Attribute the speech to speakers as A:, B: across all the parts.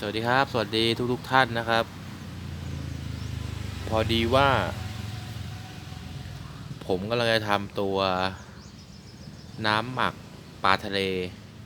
A: สวัสดีครับ สวัสดีทุกทุกท่านนะครับ พอดีว่า ผมกำลังจะทำตัวน้ำหมักปลาทะเล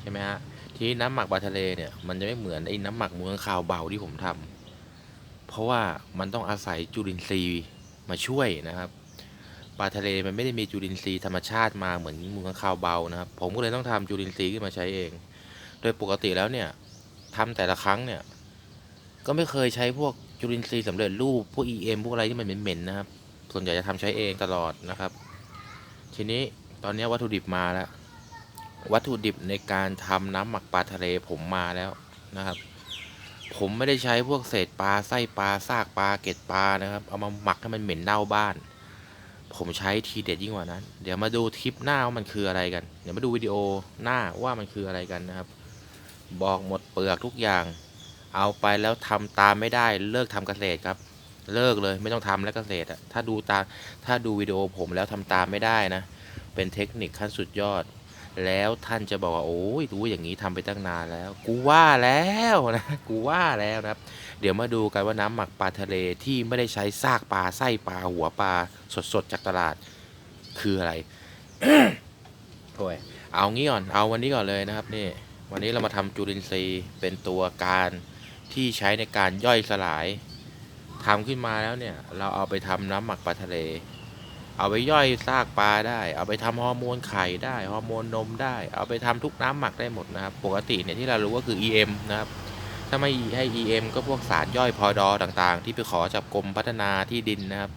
A: ใช่ไหมฮะทีนี้น้ำหมักปลาทะเลเนี่ยมันจะไม่เหมือนไอ้น้ำหมักมูลค้างคาวเบาที่ผมทำเพราะว่ามันต้องอาศัยจุลินทรีย์มาช่วยนะครับปลาทะเลมันไม่ได้มีจุลินทรีย์ธรรมชาติมาเหมือนมูลค้างคาวเบานะครับ ผมก็เลยต้องทำจุลินทรีย์ขึ้นมาใช้เอง โดยปกติแล้วเนี่ย ทำแต่ละครั้งเนี่ย ก็ไม่เคยใช้พวกจุลินทรีย์สำเร็จรูปพวก EM พวกอะไรที่มันเหม็นๆนะครับ ส่วนใหญ่จะทำใช้เองตลอดนะครับ ทีนี้ตอนนี้วัตถุดิบมาแล้ว วัตถุดิบในการทำน้ำหมักปลาทะเลผมมาแล้วนะครับ ผมไม่ได้ใช้พวกเศษปลาไส้ปลาซากปลาเกล็ดปลานะครับ เอามาหมักให้มันเหม็นเน่าบ้าน ผมใช้ทีเด็ดยิ่งกว่านั้น เดี๋ยวมาดูทริปหน้าว่ามันคืออะไรกัน เดี๋ยวมาดูวิดีโอหน้าว่ามันคืออะไรกันนะครับ บอกหมดเปลือกทุกอย่าง เอาไปแล้วทำตามไม่ได้เลิกทำเกษตรครับ เลิกเลยไม่ต้องทำแล้วเกษตรอะถ้าดูตามถ้าดูวิดีโอผมแล้วทำตามไม่ได้นะ เป็นเทคนิคขั้นสุดยอด แล้วท่านจะบอกว่าโอ้ยรู้อย่างนี้ทำไปตั้งนานแล้ว กูว่าแล้วนะกูว่าแล้วนะครับ เดี๋ยวมาดูกันว่าน้ำหมักปลาทะเลที่ไม่ได้ใช้ซากปลาไส้ปลาหัวปลาสดๆจากตลาด คืออะไรโอ้ยเอางี้ก่อน เอาวันนี้ก่อนเลยนะครับนี่ วันนี้เรามาทำจุลินทรีย์เป็นตัวการที่ใช้ในการย่อยสลายทำขึ้นมาแล้วเนี่ย เราเอาไปทำน้ำหมักปลาทะเล เอาไปย่อยซากปลาได้ เอาไปทำฮอร์โมนไข่ได้ฮอร์โมนนมได้ เอาไปทำทุกน้ำหมักได้หมดนะครับ ปกติเนี่ยที่เรารู้ก็คือ EM นะครับ ถ้าไม่ให้ EM ก็พวกสารย่อยพอดอต่างๆ ที่ไปขอจากกรมพัฒนาที่ดินนะครับ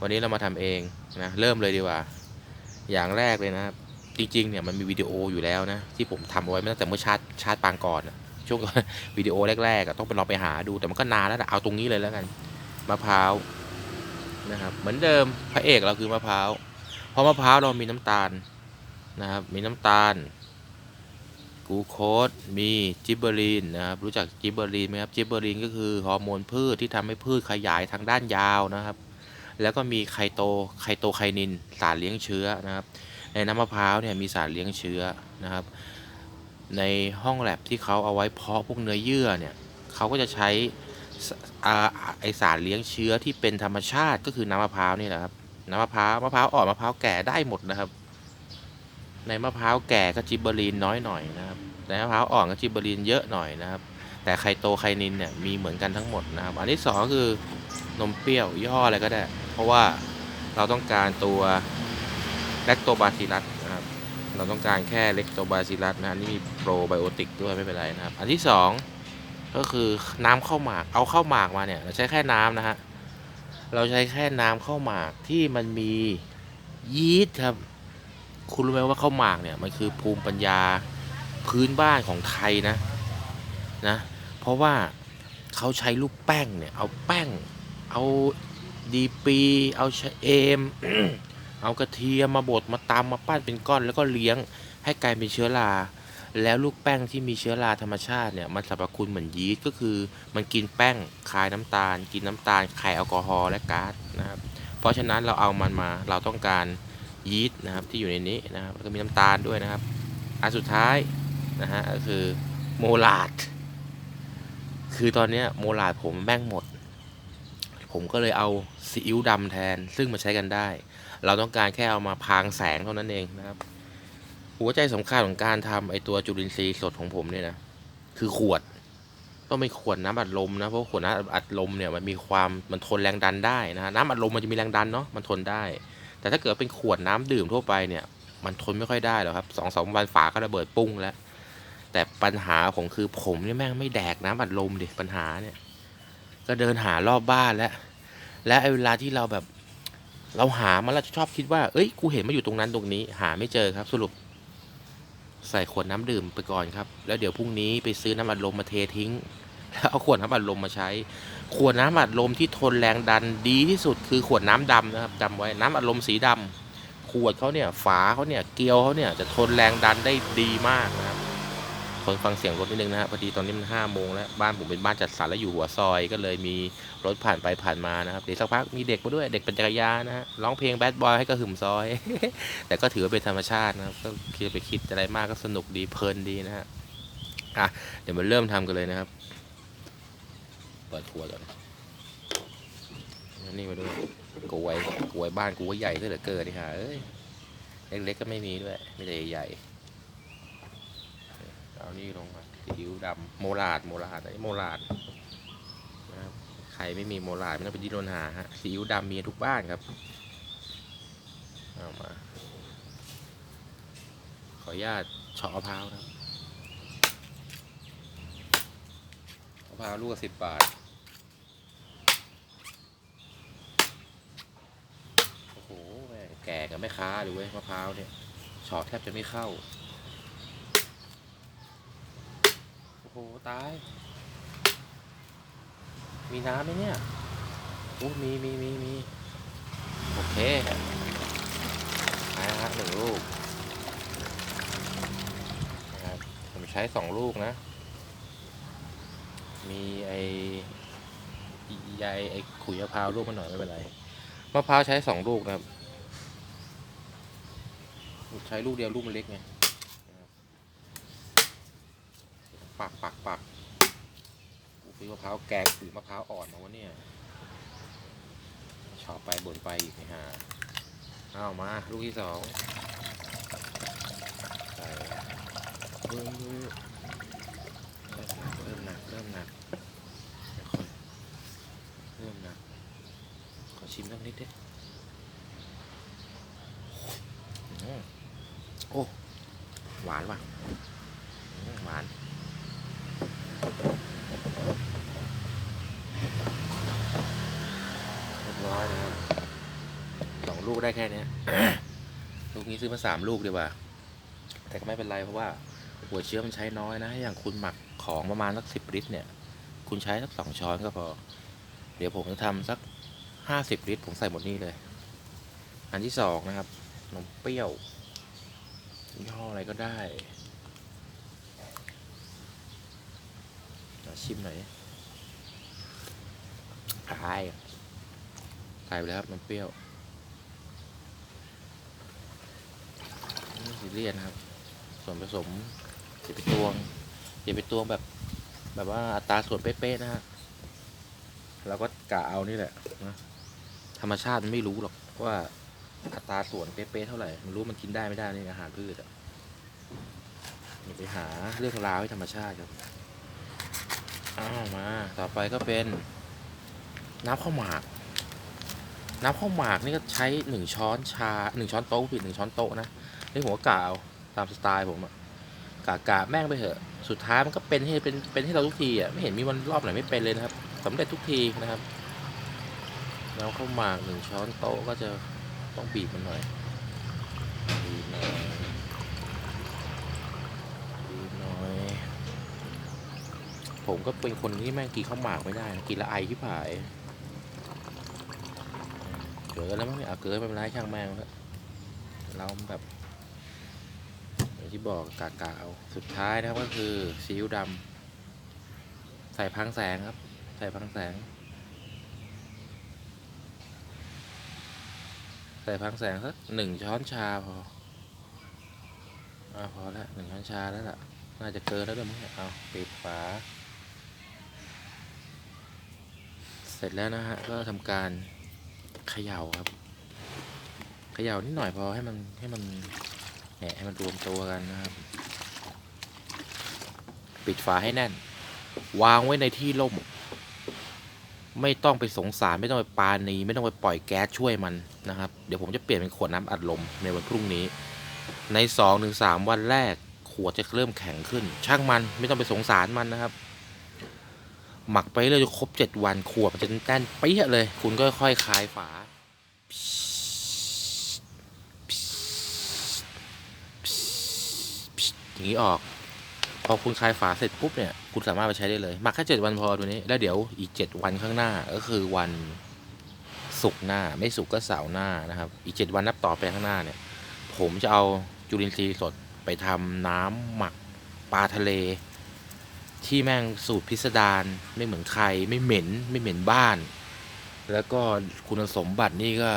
A: วันนี้เรามาทำเองนะเริ่มเลยดีกว่า อย่างแรกเลยนะครับ จริงๆเนี่ยมันมีวิดีโออยู่แล้วนะที่ผมทำเอาไว้ตั้งแต่เมื่อชาติชาติปางก่อนช่วงวิดีโอแรกๆต้องไปลองไปหาดูแต่มันก็นานแล้วนะเอาตรงนี้เลยแล้วกันมะพร้าวนะครับเหมือนเดิมพระเอกเราคือมะพร้าวเพราะมะพร้าวเรามีน้ำตาลนะครับมีน้ำตาลกูโคสมีจิบเบอรีนนะครับรู้จักจิบเบอรีนไหมครับจิบเบอรีนก็คือฮอร์โมนพืชที่ทำให้พืชขยายทางด้านยาวนะครับ แล้วก็มีไคโตไคโตไคนินสารเลี้ยงเชื้อนะครับ นน้ำมะพร้าวเนี่ยมีสารเลี้ยงเชื้อนะครับ ในห้องแลบที่เขาเอาไว้เพาะพวกเนื้อเยื่อเนี่ยเขาก็จะใช้ไอสารเลี้ยงเชื้อที่เป็นธรรมชาติก็คือน้ำมะพร้าวนี่แหละครับน้ำมะพร้าวมะพร้าวอ่อนมะพร้าวแก่ได้หมดนะครับ ในมะพร้าวแก่ก็จิบเบอรีนน้อยหน่อยนะครับในมะพร้าวอ่อนก็จิบเบอรีนเยอะหน่อยนะครับ แต่ไคโตไคนินเนี่ยมีเหมือนกันทั้งหมดนะครับ อันที่สองคือนมเปรี้ยวยี่ห้ออะไรก็ได้ เพราะว่าเราต้องการตัว แลคโตบาซิลัสนะครับเราต้องการแค่เลคโตบาซิลัสนะนี่มีโปรไบโอติกด้วยไม่เป็นไรนะครับ อันที่สองก็คือน้ำข้าวหมากเอาข้าวหมากมาเนี่ยเราใช้แค่น้ำนะฮะเราใช้แค่น้ำข้าวหมากที่มันมียีสต์ครับ คุณรู้ไหมว่าข้าวหมากเนี่ยมันคือภูมิปัญญาพื้นบ้านของไทยนะนะ เพราะว่าเขาใช้ลูกแป้งเนี่ย เอาแป้ง เอาดีปี เอาชเอม เอากระเทียมมาบดมาตำมาปั้นเป็นก้อนแล้วก็เลี้ยงให้กลายเป็นเชื้อรา แล้วลูกแป้งที่มีเชื้อราธรรมชาติเนี่ยมันสรรพคุณเหมือนยีสต์ก็คือ มันกินแป้งคายน้ำตาล กินน้ำตาลคายแอลกอฮอล์และก๊าซนะครับเพราะฉะนั้นเราเอามันมาเราต้องการยีสต์นะครับที่อยู่ในนี้นะครับแล้วก็มีน้ำตาลด้วยนะครับ อันสุดท้ายนะฮะก็คือโมลาดคือตอนเนี้ยโมลาดผมแม่งหมด ผมก็เลยเอาซีอิ๊วดำแทน ซึ่งมาใช้กันได้ เราต้องการแค่เอามาพรางแสงเท่านั้นเองนะครับ หัวใจสำคัญของการทำไอตัวจุลินทรีย์สดของผมเนี่ยนะ คือขวด ต้องเป็นขวดน้ำอัดลมนะ เพราะขวดน้ำอัดลมเนี่ยมันมีความมันทนแรงดันได้นะฮะน้ำอัดลมมันจะมีแรงดันเนาะ มันทนได้ แต่ถ้าเกิดเป็นขวดน้ำดื่มทั่วไปเนี่ย มันทนไม่ค่อยได้หรอกครับสองสามวันฝาก็ระเบิดปุ้งแล้วแต่ปัญหาผมคือผมเนี่ยแม่งไม่แดกน้ำอัดลมดิปัญหาเนี่ย ก็เดินหารอบบ้านแล้ว และไอ้เวลาที่เราแบบเราหามันเราชอบคิดว่า เอ้ย กูเห็นมาอยู่ตรงนั้นตรงนี้ หาไม่เจอครับ สรุป ใส่ขวดน้ำดื่มไปก่อนครับ แล้วเดี๋ยวพรุ่งนี้ไปซื้อน้ำอัดลมมาเททิ้ง แล้วเอาขวดน้ำอัดลมมาใช้ ขวดน้ำอัดลมที่ทนแรงดันดีที่สุดคือขวดน้ำดำนะครับจำไว้น้ำอัดลมสีดำขวดเขาเนี่ย ฝาเขาเนี่ย เกลียวเขาเนี่ยจะทนแรงดันได้ดีมากนะ คนฟังเสียงรถนิดนึงนะฮะพอดีตอนนี้มันห้าโมงแล้วบ้านผมเป็นบ้านจัดสรรแล้วอยู่หัวซอยก็เลยมีรถผ่านไปผ่านมานะครับเดี๋ยวสักพักมีเด็กมาด้วยเด็กเป็นจักรยานนะฮะร้องเพลงแบดบอยให้กระหึ่มซอย แต่ก็ถือว่าเป็นธรรมชาตินะครับก็คิดไปคิดอะไรมากก็สนุกดีเพลินดีนะฮะอะเดี๋ยวมาเริ่มทำกันเลยนะครับเปิดขวก่อนนี่มาด้วยกวยกวยบ้านกูว่าใหญ่ซะเหลือเกินนี่ฮะเอ้ยเล็กๆก็ไม่มีด้วยไม่ได้ใหญ่ เอานี่ลงมาซีอิ๊วดำโมลาดโมลาดอันนี้โมลาดนะครับใครไม่มีโมลาดไม่ต้องไปดิ้นรนหาฮะซีอิ๊วดำมีทุกบ้านครับเอามา ขออนุญาตเฉาะมะพร้าวนะครับมะพร้าวลูกสิบบาทโอ้โหแม่งแก่กับแม่ค้าเลยเว้ยมะพร้าวเนี่ยเฉาะแทบจะไม่เข้า โอ้โหตาย มีน้ำไหมเนี่ยโอ้มีมีมีมีโอเคนะฮะหนึ่งลูกนะครับผมใช้สองลูกนะ มีไอใยไอขุยมะพร้าวลูกมันหน่อยไม่เป็นไรมะพร้าวใช้สองลูกนะครับ ใช้ลูกเดียวลูกมันเล็กไงนะครับ ปักปักปักซื้อมะพร้าวแกงหรือมะพร้าวอ่อนมาวะเนี่ยชอบไปบ่นไปอีกนะฮะเอามาลูกที่สองใส่เริ่มเริ่มหนักเริ่มหนักค่อยเริ่มหนักขอชิมสักนิดดิโอ้ หวานว่ะอืมหวาน เรียบร้อยนะครับสองลูก ได้แค่เนี้ยลูกนี้ซื้อมาสามลูกดีกว่า แต่ก็ไม่เป็นไรเพราะว่า หัวเชื้อมันใช้น้อยนะ อย่างคุณหมักของประมาณสักสิบลิตรเนี่ย คุณใช้สักสองช้อนก็พอ เดี๋ยวผมจะทำสักห้าสิบลิตรผมใส่หมดนี่เลย อันที่สองนะครับนมเปรี้ยวยี่ห้ออะไรก็ได้เอาชิมหน่อยใช่ใส่ไปแล้วครับนมเปรี้ยวนี่ ซีเรียสนะครับ ส่วนผสมอย่าไปตวงอย่าไปตวงแบบ แบบว่าอัตราส่วนเป๊ะๆนะฮะเราก็กะเอานี่แหละนะธรรมชาติมันไม่รู้หรอกว่าอัตราส่วนเป๊ะๆเท่าไหร่มันรู้มันกินได้ไม่ได้ในอาหารพืชอะอย่าไปหาเรื่องราวให้ธรรมชาติครับอ้าวมา ต่อไปก็เป็น น้ำข้าวหมาก น้ำข้าวหมากนี่ก็ใช้หนึ่งช้อนชาหนึ่งช้อนโต๊ะผิดหนึ่งช้อนโต๊ะนะ นี่ผมก็กล่าวตามสไตล์ผมอะกากาแม่งไปเถอะ สุดท้ายมันก็เป็นให้เป็นเป็นให้เราทุกทีอะไม่เห็นมีวันรอบไหนไม่เป็นเลยนะครับสำเร็จทุกทีนะครับน้ำข้าวหมากหนึ่งช้อนโต๊ะก็จะต้องบีบมันหน่อยบีบหน่อยบีบหน่อย ผมก็เป็นคนที่แม่งกินข้าวหมากไม่ได้นะกินละไอที่ผายเกิดแล้วมั้งเนี่ยเอาเกิดไม่เป็นไรช่างแม่งเราแบบ อย่างที่บอกกากาเอาสุดท้ายนะครับก็คือซีอิ๊วดำใส่พังแสงครับ ใส่พังแสง ใส่พังแสงสักหนึ่งช้อนชาพออ่าพอแล้วหนึ่งช้อนชาแล้วล่ะ น่าจะเกินแล้วด้วยมั้งเนี่ยเอาปิดฝา เสร็จแล้วนะฮะ ก็ทำการเขย่าครับ เขย่านิดหน่อยพอให้มันให้มัน แหนให้มันรวมตัวกันนะครับ ปิดฝาให้แน่น วางไว้ในที่ร่ม ไม่ต้องไปสงสารไม่ต้องไปปาณีไม่ต้องไปปล่อยแก๊สช่วยมันนะครับ เดี๋ยวผมจะเปลี่ยนเป็นขวดน้ำอัดลมในวันพรุ่งนี้ ใน2อถึงสวันแรกขวดจะเริ่มแข็งขึ้น ช่างมันไม่ต้องไปสงสารมันนะครับหมักไปเรื่อยจนครบ 7 วันขวดมันจะแน่นเปี้ยเลย คุณก็ค่อยๆคลายฝา อย่างนี้ออก พอคุณคลายฝาเสร็จปุ๊บเนี่ยคุณสามารถไปใช้ได้เลยหมักแค่เจ็ดวันพอตัวนี้แล้วเดี๋ยวอีกเจ็ดวันข้างหน้าก็คือวันศุกร์หน้า ไม่ศุกร์ก็เสาร์หน้านะครับ อีกเจ็ดวันนับต่อไปข้างหน้าเนี่ย ผมจะเอาจุลินทรีย์สดไปทำน้ำหมักปลาทะเล ที่แม่งสูตรพิสดารไม่เหมือนใครไม่เหม็นไม่เหม็นบ้าน แล้วก็คุณสมบัตินี่ก็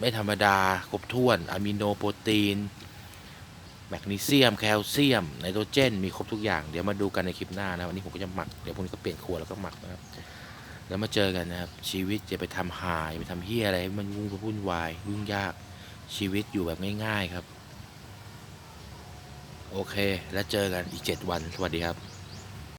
A: ไม่ธรรมดาครบถ้วนอะมิโนโปรตีน แมกนีเซียม แคลเซียม ไนโตรเจน มีครบทุกอย่าง เดี๋ยวมาดูกันในคลิปหน้านะ วันนี้ผมก็จะหมัก เดี๋ยวพรุ่งนี้ก็เปลี่ยนครัวแล้วก็หมักนะครับ แล้วมาเจอกันนะครับ ชีวิตจะไปทำหายไปทำเฮียอะไร มันวุ่นวุ่นวาย ยุ่งยาก ชีวิตอยู่แบบง่ายๆครับ โอเค แล้วเจอกันอีก 7 วัน สวัสดีครับ